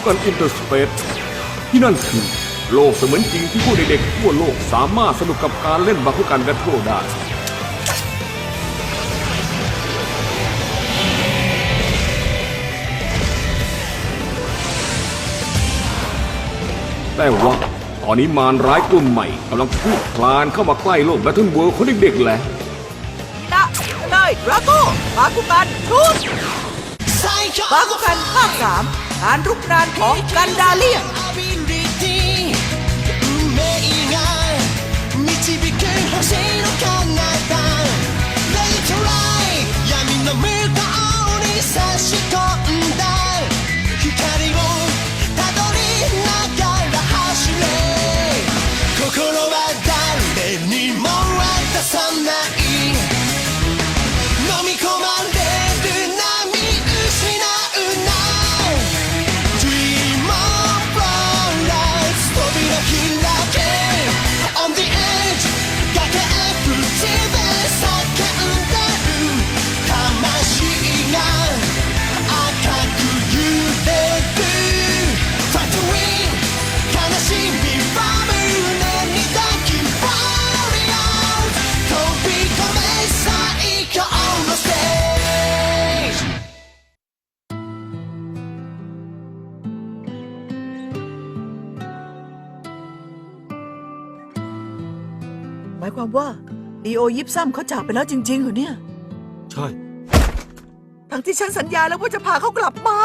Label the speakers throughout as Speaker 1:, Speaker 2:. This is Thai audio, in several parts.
Speaker 1: คู่กันอินเตอร์สเปซที่นั่นคือ โลกเสมือนจริงที่ผู้เด็กๆทั่วโลกสามารถสนุกกับการเล่นบาคุกันแบทเทิลได้แต่ว่าตอนนี้มารร้ายกลุ่มใหม่กำลังคืบคลานเข้ามาใกล้โลกแบทเทิลเวิลด์ของเด็กๆแล้ว
Speaker 2: นะเลยดราโก้บาคุกันชุดบาคุกันภาคสาม การรุกรานของกันดาเลีย ความว่าลีโอยิปซัมเขาจากไปแล้วจริงๆเหรอเนี่ย
Speaker 3: ใช่
Speaker 2: ทั้งที่ฉันสัญญาแล้วว่าจะพาเขากลับมา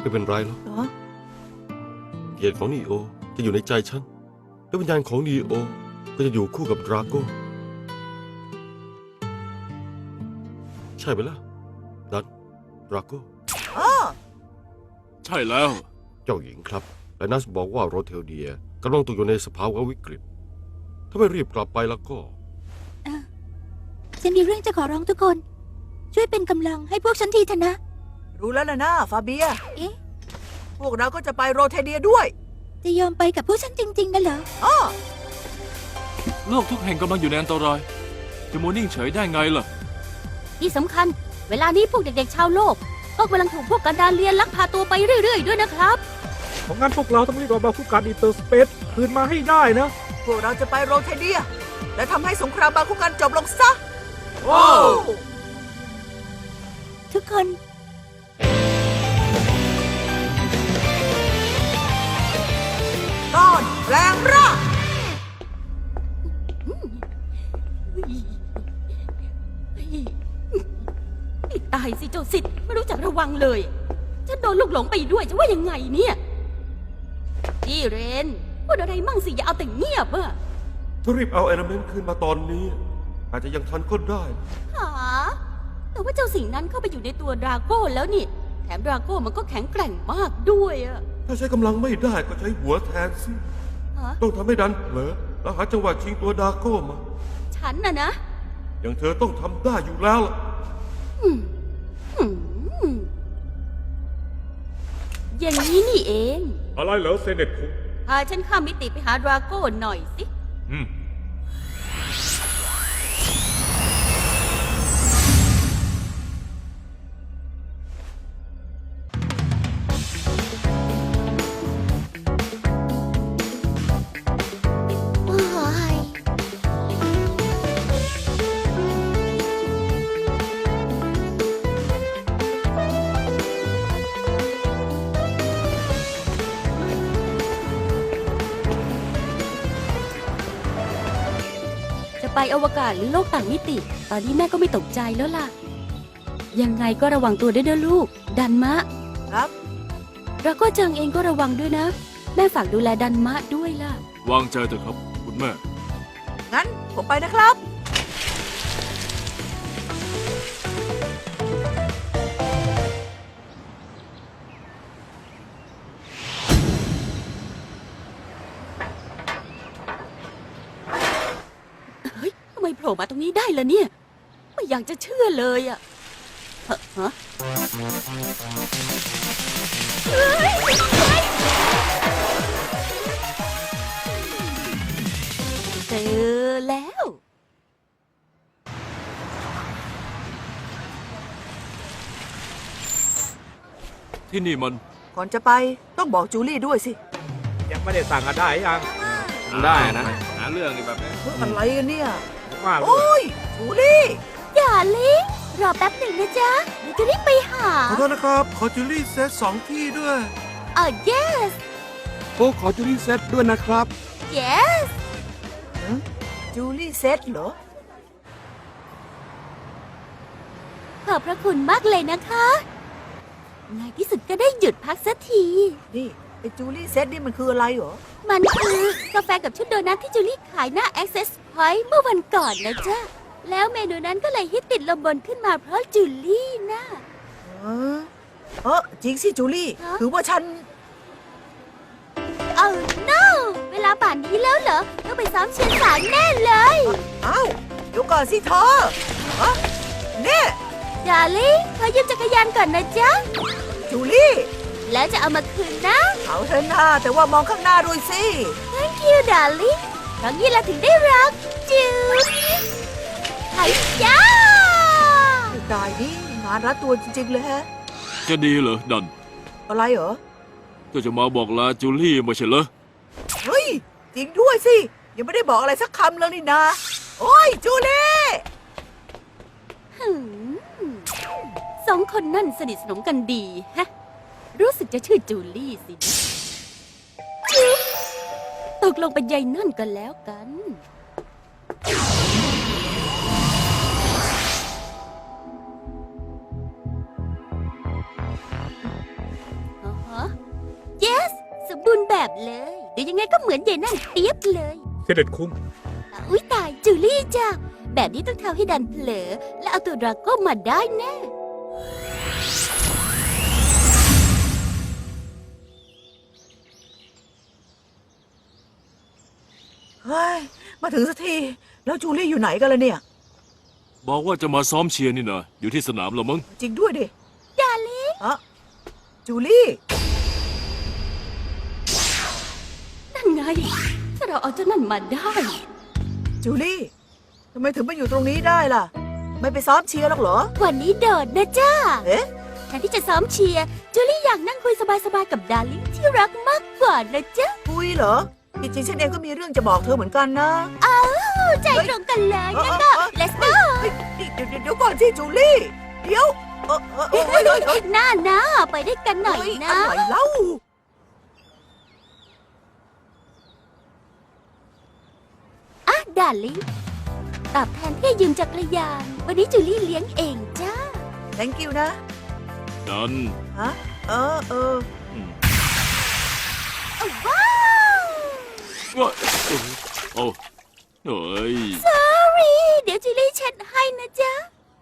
Speaker 3: ไม่เป็นไรหรอก
Speaker 2: เหรอ
Speaker 3: เกียรติของนีโอจะอยู่ในใจฉัน และวิญญาณของนีโอก็จะอยู่คู่กับดราโก้ ใช่ไหมล่ะดันดราโก้
Speaker 2: อ้อ
Speaker 4: ใช่แล้ว
Speaker 3: เจ้าหญิงครับและนัสบอกว่าโรเทลเดียกำลังตกอยู่ในสภาวะวิกฤต ถ้าไม่รีบกลับไปแล้วก็
Speaker 5: ฉันมีเรื่องจะขอร้องทุกคน ช่วยเป็นกำลังให้พวกฉันทีเถอะนะ
Speaker 2: รู้แล้วนะนะฟาเบีย
Speaker 5: เอ๊ะ
Speaker 2: พวกเราก็จะไปโรเทเดียด้วย
Speaker 5: จะยอมไปกับพวกฉันจริงๆกันเหรอ
Speaker 2: อ้อ
Speaker 4: โลกทุกแห่งกำลังอยู่ในอันตราย จะมัวนิ่งเฉยได้ไงล่ะ
Speaker 5: ที่สำคัญ เวลานี้พวกเด็กๆชาวโลก ก็กำลังถูกพวกกันดารเลียนลักพาตัวไปเรื่อย ๆ ด้วยนะครับ
Speaker 6: เพราะงั้นพวกเราต้องรีบเอาบาคุกันอินเตอร์สเปซคืนมาให้ได้นะ
Speaker 2: พวกเราจะไปโรเทเดีย และทำให้สงครามบาคุกันจบลงซะ
Speaker 1: โอ้
Speaker 5: ทุกคน วังเลยฉันโดนลูกหลงไปด้วยจะว่ายังไงเนี่ยพี่เรนพูดอะไรมั่งสิอย่าเอาแต่เงียบอะ
Speaker 3: ถ้ารีบเอาเอลเมนต์คืนมาตอนนี้ อาจจะยังทันก็ได้
Speaker 5: หาแต่ว่าเจ้าสิ่งนั้นเข้าไปอยู่ในตัวดราโก้แล้วนี่ แถมดราโก้มันก็แข็งแกร่งมากด้วยอะ
Speaker 3: ถ้าใช้กำลังไม่ได้ก็ใช้หัวแทนสิ
Speaker 5: ฮะ
Speaker 3: ต้องทำให้ดันเผลอแล้วหาจังหวะชิงตัวดราโก้มา
Speaker 5: ฉันน่ะนะ
Speaker 3: อย่างเธอต้องทำได้อยู่แล้วล่ะ
Speaker 5: อืม อย่างนี้นี่เอง
Speaker 6: อะไรเหรอเซเนตคุง
Speaker 5: พาฉันข้ามมิติไปหาดราโก้หน่อยสิ
Speaker 6: อ
Speaker 5: วกาศหรือโลกต่างมิติ ตอนนี้แม่ก็ไม่ตกใจแล้วล่ะ ยังไงก็ระวังตัวด้วยนะลูก ดันมะ
Speaker 2: ครับ
Speaker 5: แล้วก็จังเองก็ระวังด้วยนะ แม่ฝากดูแลดันมะด้วยล่ะ
Speaker 4: วางใจเถอะครับ คุณแม่
Speaker 2: งั้นผมไปนะครับ
Speaker 5: ล่มาตรงนี้ได้ล่ะเนี่ย ไม่อยากจะเชื่อเลยอะฮะเฮ้ยเฮ้ยเจอแล้ว
Speaker 4: ที่นี่มัน
Speaker 7: ก่อนจะไปต้องบอกจูลี่ด้วยสิ
Speaker 6: ยังไม่ได้สั่งอะได้ยัง
Speaker 1: ได้นะ
Speaker 4: หาเรื่องนี่แบบนี้
Speaker 7: อะไรกันเนี่ย
Speaker 6: ว่าลูก
Speaker 7: โอ้ยจูลี่
Speaker 5: อย่าลิงรอแป๊บหนึ่งนะจ๊ะเดี๋ยวจะรีบไปหา
Speaker 8: ขอโทษนะครับ ขอจูลี่เซตสองที่ด้วย
Speaker 5: เออ yes
Speaker 1: โอ้ขอจูลี่เซตด้วยนะครับ
Speaker 5: yes
Speaker 7: จูลี่เซตเหรอ
Speaker 5: ขอบพระคุณมากเลยนะคะในที่สุดก็ได้หยุดพักสักที
Speaker 7: นี่ไอ้จูลี่เซตนี่มันคืออะไรเหรอ
Speaker 5: มันคือกาแฟกับชุดโดนัทที่จูลี่ขายหน้า Access Point เมื่อวันก่อนนะจ๊ะ แล้วเมนูนั้นก็เลยฮิตติดลมบนขึ้นมาเพราะจูลี่นะ
Speaker 7: เออเออจริงสิจูลี่
Speaker 5: ฮะ
Speaker 7: คือว่าฉัน
Speaker 5: เออ no เวลาป่านนี้แล้วเหรอ ต้องไปซ้อมเชียร์สารแน่เลย
Speaker 7: เอ้าเดี๋ยวก่อนสิเธอฮะเนี่ย
Speaker 5: ดาริ่งขอยืมจักรยานก่อนนะจ๊ะ
Speaker 7: จูลี่
Speaker 5: แล้วจะเอามาคืนนะ
Speaker 7: เอาเถอะนะแต่ว่ามองข้างหน้าด้วยสิ
Speaker 5: Thank you darling ครั้งนี้เราถึงได้รักจูลี่ไอ้จ้า
Speaker 7: ตายนี่งานรัดตัวจริงๆเลยฮะ
Speaker 4: จะดีเหรอดัน
Speaker 7: อะไรเหรอ
Speaker 4: ก็จะมาบอกลาจูลี่ไม่ใช่เหรอ
Speaker 7: เฮ้ย จริงด้วยสิ ยังไม่ได้บอกอะไรสักคำเลยนี่นา โอ้ย จูลี่
Speaker 5: หืมสองคนนั่นสนิทสนมกันดีฮะ รู้สึกจะชื่อจูลี่สินะจุ๊บต กลงเป็นยายนั่นกันแล้วกัน อ๋อฮะ yes สมบูรณ์แบบเลย เดี๋ยวยังไงก็เหมือนยายนั่นเปียบเลย
Speaker 6: เสด็จคุ้ง
Speaker 5: อุ้ยตายจูลี่จ้ะแบบนี้ต้องทำให้ดันเผลอ และเอาตัวดราโก้มาได้แน่
Speaker 7: ฮ้ย มาถึงสักที แล้วจูลี่อยู่ไหนกันล่ะเนี่ย
Speaker 4: บอกว่าจะมาซ้อมเชียร์นี่นะอยู่ที่สนามแล้วมั้ง
Speaker 7: จริงด้วยดิ
Speaker 5: ดาลิง
Speaker 7: อะจูลี่
Speaker 5: นั่นไงถ้าเราเอาเจ้านั่นมาได้
Speaker 7: จูลี่ทำไมถึงมาอยู่ตรงนี้ได้ล่ะ ไม่ไปซ้อมเชียร์หรอกเหรอ
Speaker 5: วันนี้โดดนะจ้า
Speaker 7: เอ๊ะ
Speaker 5: แทนที่จะซ้อมเชียร์ จูลี่อยากนั่งคุยสบายๆกับดาลิงที่รักมากกว่านะจ๊ะ
Speaker 7: คุยเหรอ จริงๆฉันเองก็มีเรื่องจะบอกเธอเหมือนกันนะ
Speaker 5: อ้าวใจตรงกันเลยงั้นก็ let's go
Speaker 7: เฮ้ยเดี๋ยวเดี๋ยวเดี๋ยวก่อนสิจูลี่ เดี๋ยวเออเออเออเออเออเออ
Speaker 5: หน้านะไปด้วยกันหน่อย
Speaker 7: เฮ้ย
Speaker 5: นะ
Speaker 7: อะไรเล่า
Speaker 5: อะดาลิงตอบแทนที่ยืมจักรยาน วันนี้จูลี่เลี้ยงเองจ้า
Speaker 7: thank you นะ
Speaker 4: ดัน
Speaker 7: ฮะเออเออ
Speaker 4: อืม
Speaker 5: ว้า ว
Speaker 4: ว่าโอ้เฮ้ย
Speaker 5: sorry เดี๋ยวจูลี่เช็ดให้นะจ๊ะ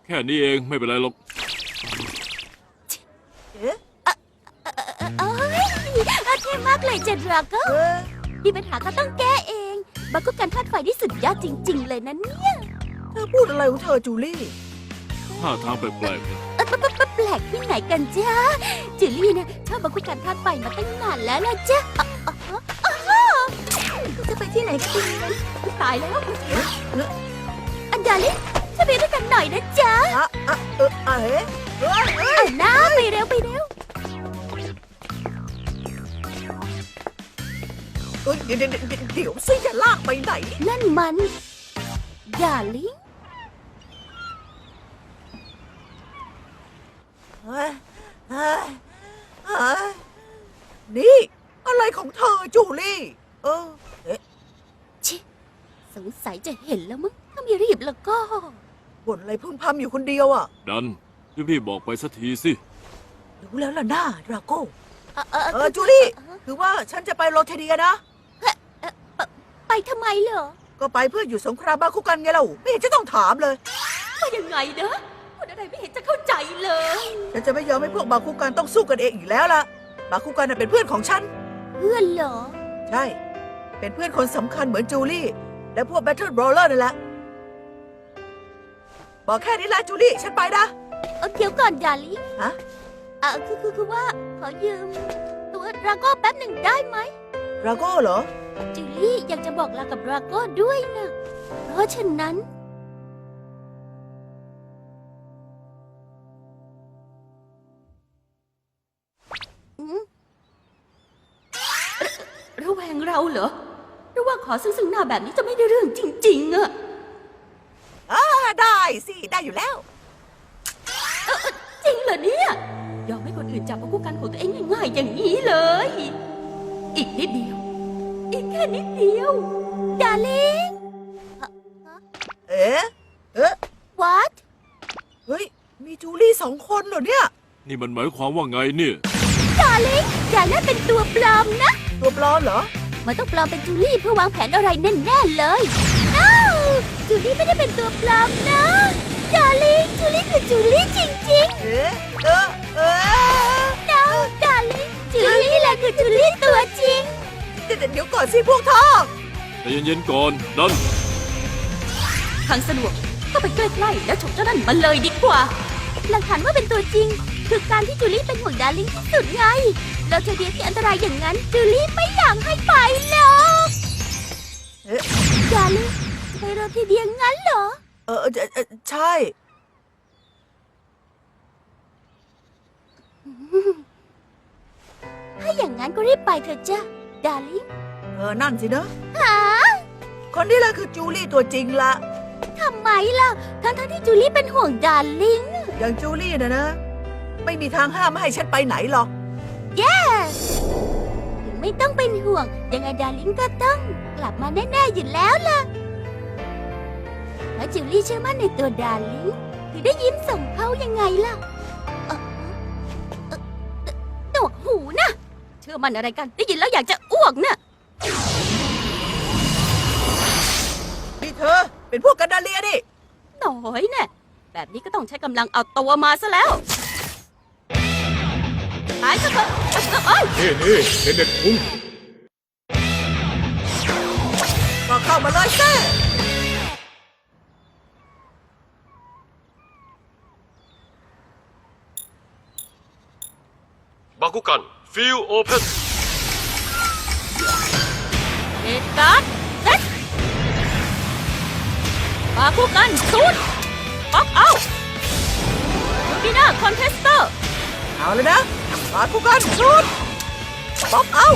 Speaker 4: แค่นี้เองไม่เป็นไรหรอก
Speaker 7: เอ๊ะ
Speaker 5: เอ้ยโอเคมากเลยจ้ะดราโก้
Speaker 7: เออ
Speaker 5: มีปัญหาก็ต้องแก้เองบากุกันธาตุไฟที่สุดยอดจริง ๆ เลยนะเนี่ย
Speaker 7: เธอพูดอะไรของเธอจูลี่
Speaker 4: ท่าทางแปลกๆนะ
Speaker 5: เอ้ยแปลกแปลกที่ไหนกันจ๊ะจูลี่นะชอบบากุกันธาตุไฟมาตั้งนานแล้วล่ะจ๊ะอ๋ออ๋ออ๋อ จะไปที่ไหนกันดีตายแล้ว อันดาลิช่วยไปด้วยกันหน่อยนะจ๊ะ
Speaker 7: อะอะเออเอ๊ะเอ้ยเอ้ย
Speaker 5: เอาหน้าไปเร็วไปเร็ว
Speaker 7: เอ้ยเดี๋ยวเดี๋ยวเดี๋ยวเดี๋ยวสิจะลากไปไหน
Speaker 5: นั่นมัน ดาลิง
Speaker 7: เฮ้ยเฮ้ยเฮ้ยนี่ อะไรของเธอจูลี่ เออเอ๊ะ
Speaker 5: ชิ สงสัยจะเห็นแล้วมั้งถ้าไม่รีบแล้วก็
Speaker 7: บ่นอะไรพึ่มพำอยู่คนเดียวอะ
Speaker 4: ดัน รีบๆบอกไปสักทีสิ
Speaker 7: รู้แล้วล่ะหน้าดราโก้
Speaker 5: เออเออ
Speaker 7: เออจูลี่ คือว่าฉันจะไปโรเทเดียนะ
Speaker 5: ไปทำไมเหรอ
Speaker 7: ก็ไปเพื่ออยู่สงครามบ้าคุกันไงเราไม่เห็นจะต้องถามเลย
Speaker 5: ไปยังไงเนอะพูดอะไรไม่เห็นจะเข้าใจเลย
Speaker 7: ฉันจะไม่ยอมให้พวกบาคุกันต้องสู้กันเองอีกแล้วล่ะ บาคุกันน่ะเป็นเพื่อนของฉัน
Speaker 5: เพื่อนเหรอ
Speaker 7: ใช่ เป็นเพื่อนคนสำคัญเหมือนจูลี่ และพวกแบทเทิลบรอเลอร์นั่นแหละ บอกแค่นี้ละจูลี่ ฉันไปนะ
Speaker 5: เออเดี๋ยวก่อนดาลิ
Speaker 7: ฮะ
Speaker 5: เออคือคือคือว่า ขอยืม ตัวดราโก้แป๊บหนึ่งได้ไหม
Speaker 7: ดราโก้เหรอ
Speaker 5: จูลี่อยากจะบอกลากับดราโก้ด้วยนะ เพราะฉะนั้น ขอซึ่งซึ่งหน้าแบบนี้จะไม่ได้เรื่องจริง ๆอะ
Speaker 7: อ่าได้สิ ได้อยู่แล้ว
Speaker 5: จริงเหรอเนี่ย ยอมให้คนอื่นจับมาคู่กันของตัวเองง่ายๆอย่างนี้เลย อีกนิดเดียว อีกแค่นิดเดียวดาลิง
Speaker 7: เอ๊ะเอ๊ะ
Speaker 5: what
Speaker 7: เฮ้ย มีจูลี่สองคนเหรอเนี่ย
Speaker 4: นี่มันหมายความว่าไงเนี่ย
Speaker 5: ดาลิงอย่าเล่นเป็นตัวปลอมนะ
Speaker 7: ตัวปลอมเหรอ
Speaker 5: มันต้องปลอมเป็นจูลี่เพื่อวางแผนอะไรแน่ๆเลยน้าวจูลี่ไม่ได้เป็นตัวปลอมนะดาลิงจูลี่คือจูลี่จริงๆ
Speaker 7: เอ๊ะเอ๊ะเอ๊ะ
Speaker 5: No darling จูลี่แหละคือจูลี่ตัวจริง
Speaker 7: เดี๋ยวเดี๋ยวก่อนสิพวกทอง
Speaker 4: แต่เย็นๆก่อนดัน
Speaker 5: ทางสะดวกก็ไปใกล้ๆแล้วฉกเจ้านั่นมาเลยดีกว่า หลักฐานว่าเป็นตัวจริง คือการที่จูลี่เป็นห่วงดาร์ลิงที่สุดไง เราเธอเดียที่อันตรายอย่างนั้นจูลี่ไม่อยากให้ไปหรอก
Speaker 7: เอ๊ะ
Speaker 5: ดาร์ลิงจะไปรอทีเดียวงั้นเหรอ
Speaker 7: เออเออเออใช่
Speaker 5: ถ้าอย่างนั้นก็รีบไปเถอะจ้ะดาร์ลิง
Speaker 7: เออ นั่นสินะ
Speaker 5: หา
Speaker 7: คนนี้แหละคือจูลี่ตัวจริงละ
Speaker 5: ทำไมล่ะ ทั้งๆที่จูลี่เป็นห่วงดาร์ลิง
Speaker 7: อย่างจูลี่นะนะ ไม่มีทางห้ามไม่ให้ฉันไปไหนหรอก
Speaker 5: ถึงไม่ต้องเป็นห่วง ยังไงดาร์ลิงก็ต้องกลับมาแน่ๆอยู่แล้วล่ะแล้วจิวลี่เชื่อมั่นในตัวดาร์ลิงถึงได้ยิ้มส่งเขายังไงล่ะเอ่อเอ่อเอ่อหนวกหูนะเชื่อมันอะไรกัน ได้ยินแล้วอยากจะอ้วกนะ
Speaker 7: นี่เธอ เป็นพวกกันดาเลียดิ
Speaker 5: น่อยแน่แบบนี้ก็ต้องใช้กำลังเอาตัวมาซะแล้วายซะเถอะเอ้ย
Speaker 1: นี่นี่เด็กๆคุ้ง
Speaker 7: ก็เข้ามาเลยเซ่
Speaker 3: บาคุกันฟิลโอเพน
Speaker 5: เหตุการณ์เซ็ตมาคู่กันซูดป๊อกเอาลูบิน่าคอนเทสเตอร์
Speaker 7: เอาเลยนะ มาคุกันชุดป๊อปเอา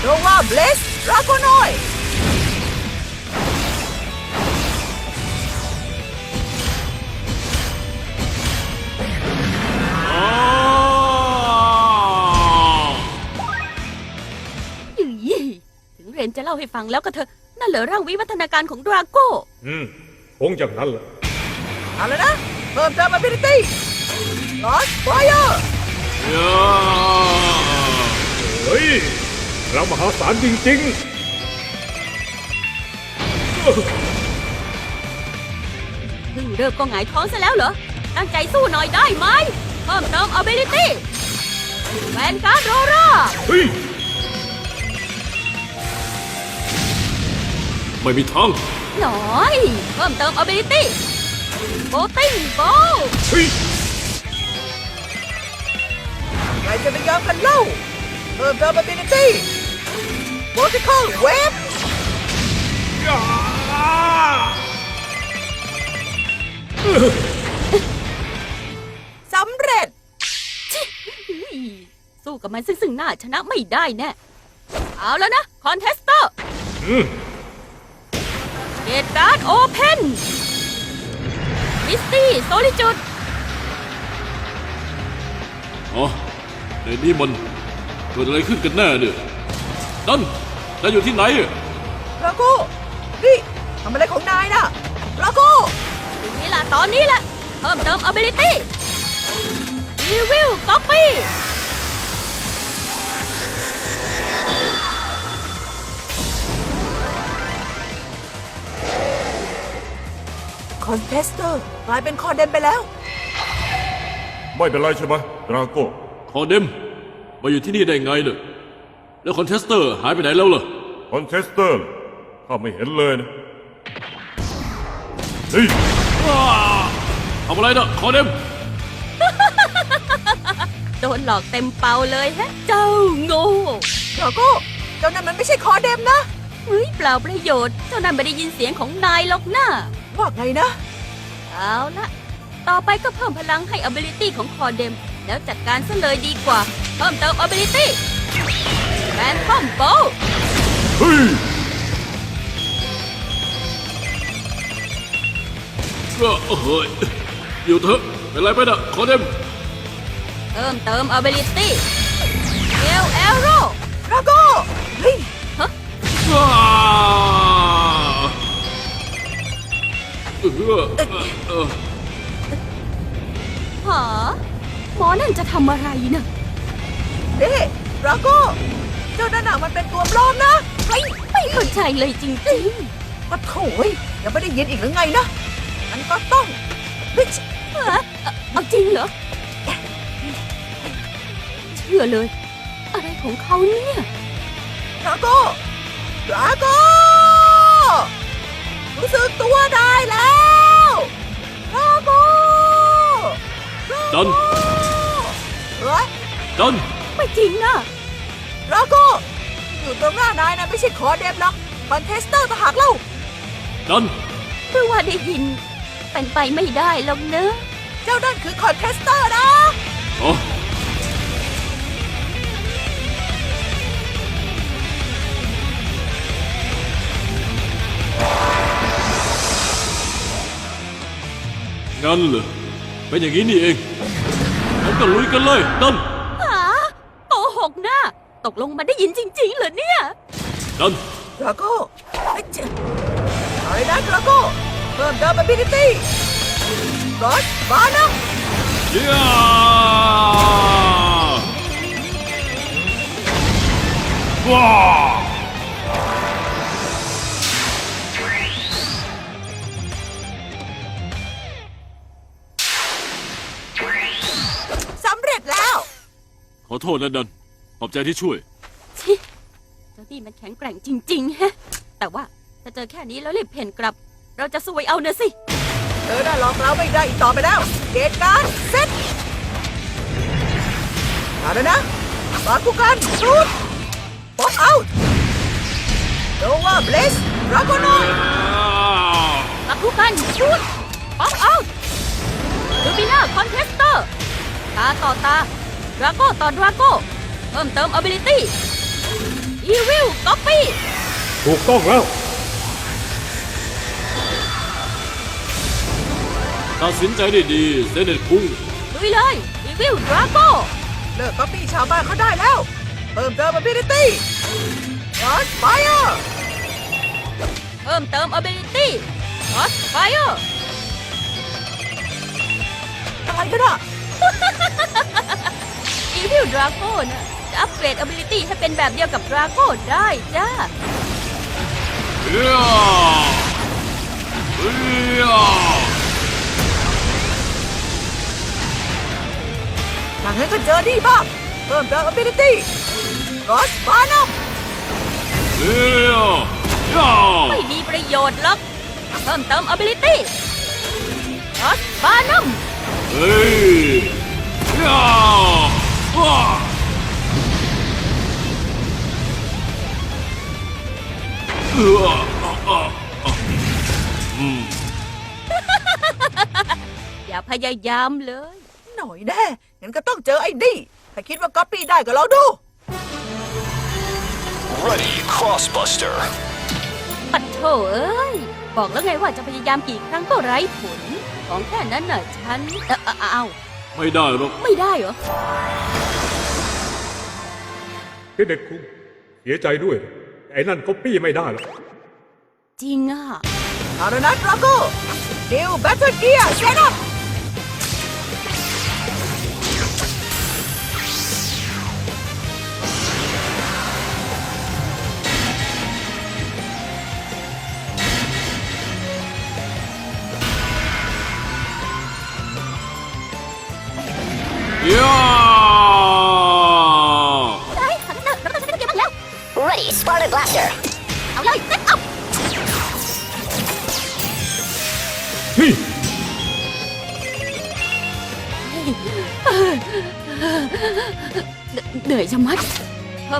Speaker 7: โนวาเบลสราโกนอย
Speaker 5: ถึงเรนจะเล่าให้ฟังแล้วก็เถอะนั่นเหรอร่างวิวัฒนาการของดราโก้
Speaker 1: อืมคงอย่างนั้นแหละ
Speaker 7: เอาเลยนะ เพิ่มเติม ability ลอสไฟเออร์
Speaker 1: เฮ้ยเรามหาศาลจริง
Speaker 5: เพิ่งเริ่มก็หงายท้องซะแล้วเหรอ ตั้งใจสู้หน่อยได้ไหม เพิ่มเติม ability แวนการ์ดโรรา
Speaker 1: ๆเฮ้ย
Speaker 4: ไม่มีทาง
Speaker 5: หน่อย เพิ่มเติม ability โบติ้งโบ
Speaker 1: เฮ้ย
Speaker 7: จะไปยอมกันเล่าเพิ่มเติม ability vertical wave สำเร็จ
Speaker 5: สู้กับมันซึ่งซึ่งหน้าชนะไม่ได้แน่ เอาแล้วนะ คอนเทสเตอร์
Speaker 1: อืม
Speaker 5: เกตการ์ดโอเพนมิสตี้โซลิจูด
Speaker 4: อ๋อ ในนี้มันเกิดอะไรขึ้นกันแน่เนี่ยดันนายอยู่ที่ไหนอะ
Speaker 7: ราโก้นี่ทำอะไรของนายน่ะราโก้
Speaker 5: ถึงเวลาตอนนี้แหละเพิ่มเติม ability Evil Copy
Speaker 7: คอนเทสเตอร์กลายเป็นคอเดนไปแล้ว
Speaker 9: ไม่เป็นไรใช่ไหมดราโก้
Speaker 4: ค อเดมมาอยู่ที่นี่ได้ไงเนี่ยแล้วคอนเทสเตอร์หายไปไหนแล้วล่ะ
Speaker 9: คอนเทสเตอร์ข้าไม่เห็นเลยนะเฮ้ย
Speaker 4: ทำอะไรนะคอเดม
Speaker 5: โดนหลอกเต็มเปาเลยฮะ เจ้าโง่
Speaker 7: ราโก้เจ้านั้นมันไม่ใช่คอเดมนะ
Speaker 5: เฮ้ยเปล่าประโยชน์ เจ้านั่นไม่ได้ยินเสียงของนายหรอกนะ
Speaker 7: ว่าไงนะ
Speaker 5: เอาละต่อไปก็เพิ่มพลังให้ ability ของคอเดม แล้วจัดการซะเลยดีกว่า เพิ่มเติม ability แฟนทอมโบ
Speaker 9: เฮ้ย
Speaker 4: ก็เฮ้ยอยู่เถอะ เป็นไรไปน่ะขอเดม
Speaker 5: เพิ่มเติม ability เอลเอโร
Speaker 7: ดราโก้เฮ้ย
Speaker 4: ว้าเออเออเออ
Speaker 5: หา หมอนั่นจะทำอะไรนะ
Speaker 7: เด้ดราโก้เจ้านั่นน่ะมันเป็นตัวปลอมนะ
Speaker 5: ไม่ไม่เข้าใจเลยจริง
Speaker 7: ปะโถยยังไม่ได้ยินอีกหรือไงนะมันก็ต้องเฮ้ย
Speaker 5: ๆฮะเอาเอาจริงเหรอ เชื่อเลย อะไรของเขาเนี่ย
Speaker 7: ดราโก้ดราโก้รู้สึกตัวได้แล้วดราโก้
Speaker 4: ดัน
Speaker 7: เฮ้ย
Speaker 4: ดัน
Speaker 5: ไม่จริงนะ
Speaker 7: ดราโก้อยู่ตรงหน้านายนะไม่ใช่ขอเดมหรอกคอนเทสเตอร์ต่างหากเล่า
Speaker 4: ดัน
Speaker 5: เพื่อว่าได้ยิน เป็นไปไม่ได้หรอกเนอะ
Speaker 7: เจ้านั่นคือคอนเทสเตอร์นะ
Speaker 4: อ๋องั้นเหรอเป็นอย่างนี้นี่เองงั้น ก็ลุยกันเลยดัน
Speaker 5: หาโกหกนะตกลงมาได้ยินจริง ๆ เหรอเนี่ย
Speaker 4: ดัน
Speaker 7: ดราโก้ไอ้เจ้าอะไรนะดราโก้เพิ่มเติม ability รถมานะ
Speaker 4: เย้ว้า โทษนะดัน ขอบใจที่ช่วย
Speaker 5: ชิเจ้านี่มันแข็งแกร่งจริงๆฮะ แต่ว่าถ้าเจอแค่นี้แล้วรีบเพ่นกลับ เราจะซวยเอาเนอะสิ
Speaker 7: เธอน่าหลอกเราไม่ได้อีกต่อไปแล้ว เกตการดเซ็ตเอาแล้วนะบาคุกันชุดป๊อปเอาท์โนวาเบลสดราโกนอย
Speaker 5: ปักทุกันชุดป๊อปเอาลูบิน่าคอนเทสเตอร์ ตาต่อตา ดราโก้ต่อดราโก้เพิ่มเติม ability evil copy
Speaker 6: ถูกต้องแล้ว
Speaker 4: ตัดสินใจได้ดีเซเนตคุ้ง
Speaker 5: ลุยเลย evil drago
Speaker 7: เลิกก๊อปปี้ชาวบ้านเขาได้แล้ว เพิ่มเติม ability รอสไฟเออร์
Speaker 5: เพิ่มเติม ability cross fire
Speaker 7: อะไรกันอะ
Speaker 5: evil drago นะจะอัปเกรด ability ให้เป็นแบบเดียวกับ drago ได้จ้า
Speaker 4: เย้เย้
Speaker 7: ทางนั้นก็เจอดีบ้างเพิ่มเติม ability รอสฟานัม
Speaker 4: เย้เย้
Speaker 5: ไม่มีประโยชน์หรอกเพิ่มเติม ability cross venom
Speaker 4: เฮ้ยเย้ว้าเออ อะอะอืม
Speaker 5: อย่าพยายามเลย
Speaker 7: หน่อยแน่งั้นก็ต้องเจอไอ้นี่ถ้าคิดว่าก๊อปปี้ได้ก็ลองดู
Speaker 2: Ready, Crossbuster.
Speaker 5: ปัดโถเอ้ย บอกแล้วไงว่าจะพยายามกี่ครั้งก็ไร้ผล ของแค่นั้นน่ะฉันเออเออเอา
Speaker 4: ไม่ได้หรอก
Speaker 5: ไม่ได้เหรอ
Speaker 6: เด็กคุณเสียใจด้วยไอ้นั่นก็ปี้ไม่ได้หรอก
Speaker 5: จริงอะ
Speaker 7: เอาละนะดราโก้ดิวแบทเทิลเกียร์เซตอั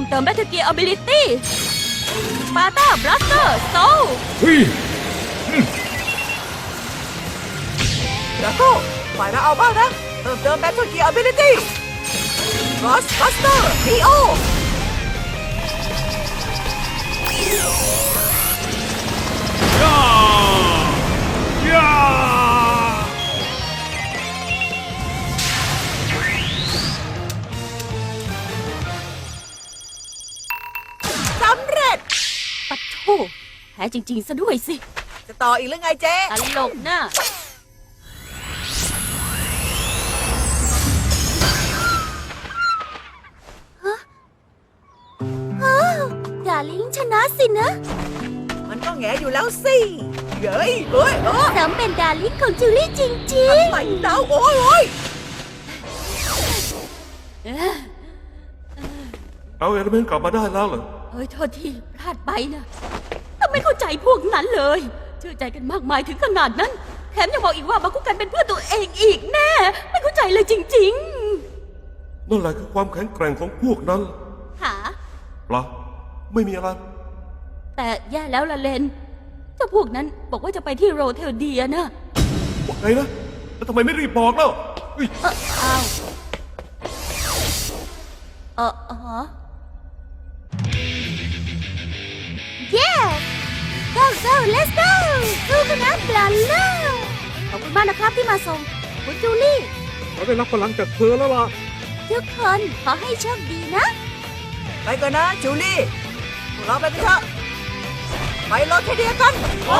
Speaker 5: มเติมแบตเตอร์เกียร์ ability ปาต้าบลัสเตอร์โซ
Speaker 6: พี่
Speaker 7: ดราโก้ฝ่ายเราเอาบ้างนะเพิ่มเติมแบทเทิลเกียร์ ability รอ
Speaker 1: ย่าย่า
Speaker 7: สำเร็จ
Speaker 5: ปัดโถแพ้จริงๆซะด้วยสิ
Speaker 7: จะต่ออีกหรือไงเจ๊
Speaker 5: ตลกน่ะ ลิงชนะสินะ
Speaker 7: มันก็แงอยู่แล้วสิเย้ยเฮ้ยเออ
Speaker 5: สมเป็นดาลิงของจูลี่จริง
Speaker 7: ไหลเต้าโอ้ยโอ้ย
Speaker 5: ๆเอ้อ
Speaker 9: เอาเอลเมนต์กลับมาได้แล้วเหรอ
Speaker 5: เอ้ยโทษทีพลาดไปนะแต่ไม่เข้าใจพวกนั้นเลย เชื่อใจกันมากมายถึงขนาดนั้น แถมยังบอกอีกว่าบาคุกันเป็นเพื่อนตัวเองอีกแน่ ไม่เข้าใจเลยจริง
Speaker 9: นั่นแหละคือความแข็งแกร่งของพวกนั้น
Speaker 5: ๆ หา
Speaker 9: ปละ ไม่มีอะไร
Speaker 5: แต่แย่แล้วละเลนเจ้าพวกนั้นบอกว่าจะไปที่โรเทลเดียนะ
Speaker 9: ว่าไงนะ แล้วทำไมไม่รีบบอกแล้วเฮ้ย
Speaker 5: เอออ้าวเอออ๋อ Yes go go let's go สู้กันนะบลาล่าขอบคุณมากนะครับที่มาส่งคุณจูลี่
Speaker 6: เราได้รับพลังจากเธอแล้วล่ะ
Speaker 5: ทุกคนขอให้โชคดีนะ
Speaker 7: ไปก่อนนะจูลี่พวก เราไปกันเถอะไปรถแค่เดียวกันโอ้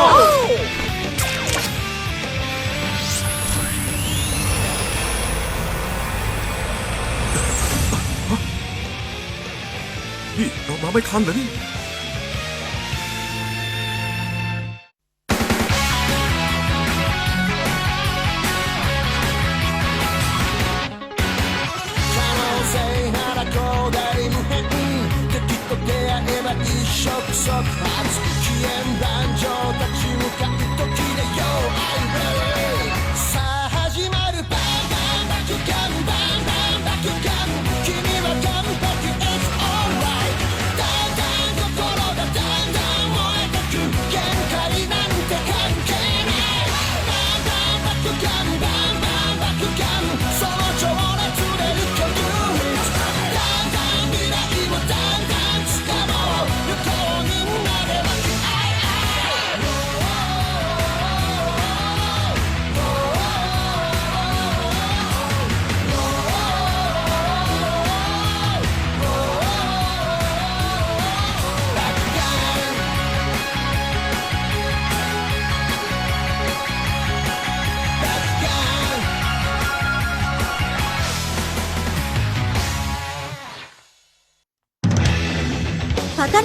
Speaker 9: นี่เรามาไม่ทันเหรอนี่
Speaker 2: えば一触即発危険男女立ち向かう時でよ I'm ready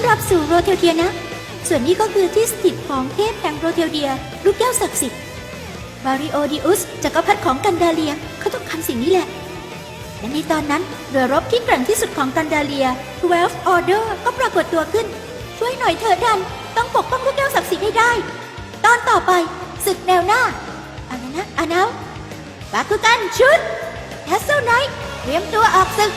Speaker 5: รับสู่โรเทลเดียนะ ส่วนนี้ก็คือที่สถิตของเทพแห่งโรเทลเดีย ลูกแก้วศักดิ์สิทธิ์บาริโอดิอุสจักรพรรดิของกันดาเลียเขาต้องการสิ่งนี้แหละและในตอนนั้นเรือรบที่แกร่งที่สุดของกันดาเลีย12 Order ก็ปรากฏตัวขึ้น ช่วยหน่อยเถิดดัน ต้องปกป้องลูกแก้วศักดิ์สิทธิ์ให้ได้ ตอนต่อไปศึกแนวหน้าอะไรนะอานาบาคุกันชุดแคสเซลไนท์เตรียมตัวออกศึก